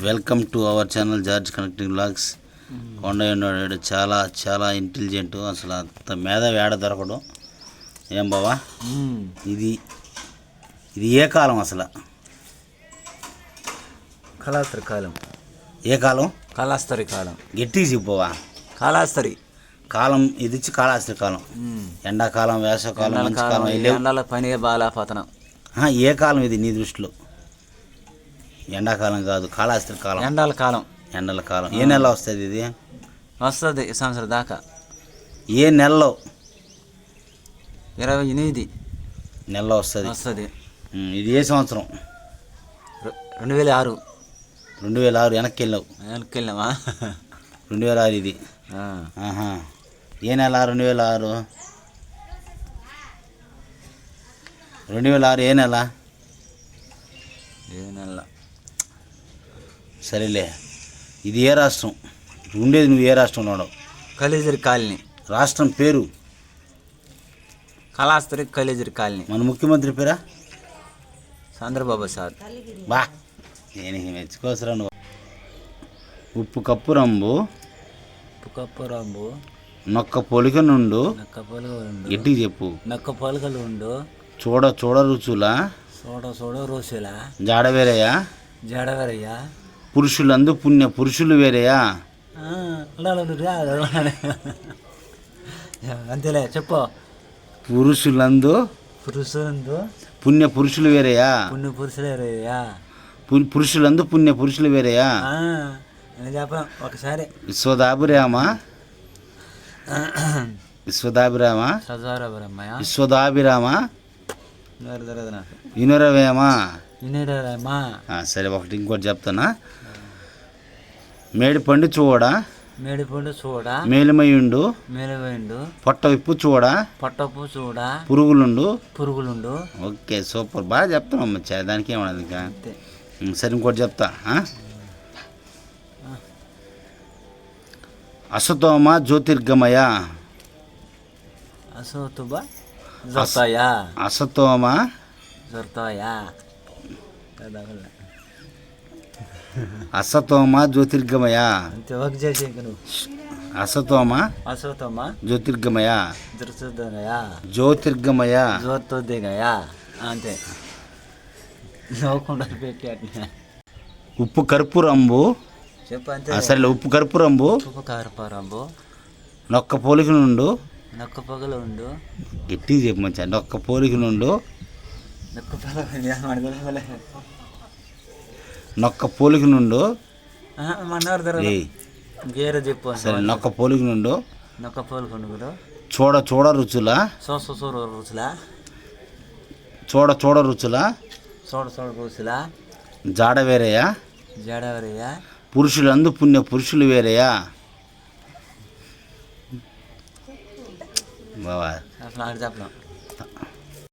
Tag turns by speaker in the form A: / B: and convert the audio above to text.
A: Welcome to our channel George connecting blogs ఉన్నాడు చాలా చాలా ఇంటెలిజెంట్ అసలు అంత మేధావి ఏడ దొరకడు. ఏం బావా? ఇది ఇది ఏ కాలం అసలు?
B: కళాస్తరి కాలం.
A: ఏ కాలం?
B: కళాస్తరి కాలం.
A: గట్టిగా చెప్పవా
B: కళాస్తరి.
A: కాలం ఇది కాళాస్త్రి కాలం. ఎండాకాలం వేసవకాలం మంచి కాలం
B: ఎండల పని బాలాపతనం.
A: ఆ, ఏ కాలం ఇది నీ దృష్టిలో? ఎండాకాలం కాదు కాళాస్త్రి కాలం.
B: ఎండల కాలం.
A: ఎండల కాలం. ఏ నెల వస్తుంది ఇది?
B: వస్తుంది ఈ సంవత్సరం దాకా.
A: ఏ నెలలో?
B: ఇరవై ఎనిమిది.
A: నెలలో వస్తుంది.
B: వస్తుంది.
A: ఇది ఏ సంవత్సరం?
B: రెండు వేల ఆరు
A: రెండు వేల ఆరు వెనక్కి వెళ్ళావు
B: వెనక్కి వెళ్ళామా
A: రెండు వేల ఆరు ఇది ఏ నెల? రెండు వేల ఆరు రెండు వేల ఆరు ఏ నెల?
B: ఏ నెల?
A: సరేలే. ఇది ఏ రాష్ట్రం? ఉండేది నువ్వు ఏ రాష్ట్రంలో ఉన్నావు?
B: కలేజరి కాలనీ.
A: రాష్ట్రం పేరు?
B: కళాస్తరి కలేజరి కాలనీ.
A: మన ముఖ్యమంత్రి పేరా?
B: చంద్రబాబు సార్.
A: బా నేను మెచ్చుకోసరా నువ్వు ఉప్పు కప్పు రంబు.
B: పుకప్పురంబు
A: నొక్క పొలిక నుండు.
B: నక్క ఉండు
A: గట్టిగా చెప్పు.
B: నక్క పొలగలు ఉండు
A: చూడ చూడ రుచుల?
B: సోడ సోడ రోసుల
A: జాడ వేరేయా?
B: జడవరయ్యా
A: పురుషులందు పుణ్య పురుషులు వేరేయా?
B: అంతేలే చెప్పు.
A: పురుషులందు
B: పురుషులందు
A: పుణ్య పురుషులు వేరేయా?
B: పుణ్య పురుషులేరయ్యా
A: పు- పురుషులందు పుణ్య పురుషులు వేరేయా?
B: ఒకసారి.
A: విశ్వదాభిరామ? విశ్వదాభిరామ? విశ్వదాభిరామ? వినురవేమ?
B: వినేరమ్మా
A: ఆ, సరే ఒకటి ఇంకోటి చెప్తానా? మేడి పండు చూడ?
B: మేడిపండు చూడ?
A: మేలుమయుండు?
B: మేలవేండు
A: పొట్ట విప్పు చూడ?
B: పొట్టపు చూడ?
A: పురుగులుండు?
B: పురుగులుండు?
A: Okay super. బాగా చెప్తున్నాం మచ్చా దానికి ఏమన్నది ఇంకా. సరే ఇంకోటి చెప్తా? అసతోమ జ్యోతిర్గమయ.
B: అసోతుబా
A: అసతోమ
B: జొత్తాయా
A: అసతోమ జ్యోతిర్గమయ?
B: వర్క్ చేసి నువ్వు
A: అసతోమ?
B: అసోతమ్మా
A: జ్యోతిర్గమయ జ్యోతిర్గమయ?
B: జోత్తొద్దిగయా అంతే. నవ్వకుండా పెట్టి
A: ఉప్పు కర్పూరంబు? ఆ,
B: అంతే
A: సరేలే ఉప్పు కర్పూరంబు. నొక్క పోలిక నుండు
B: నొక్క పగలు ఉండు
A: గట్టిగా చెప్పు మంచిగా. నొక్క పోలిక నుండు
B: నొక్క
A: పోలిక నుండు.
B: గేర చెప్పు
A: సరే నొక్క పోలిక నుండు.
B: నొక్క పగలు కొండు కూడా
A: చూడ చూడ రుచుల.
B: సూర రుచులా.
A: చూడ చూడ రుచుల.
B: సోడ సోడ రుచులా.
A: జాడ వేరేయా?
B: జడవరయ్యా
A: పురుషులందు పుణ్య పురుషులు వేరేయా? బావా.
B: అట్లా ఆడి చెప్పడం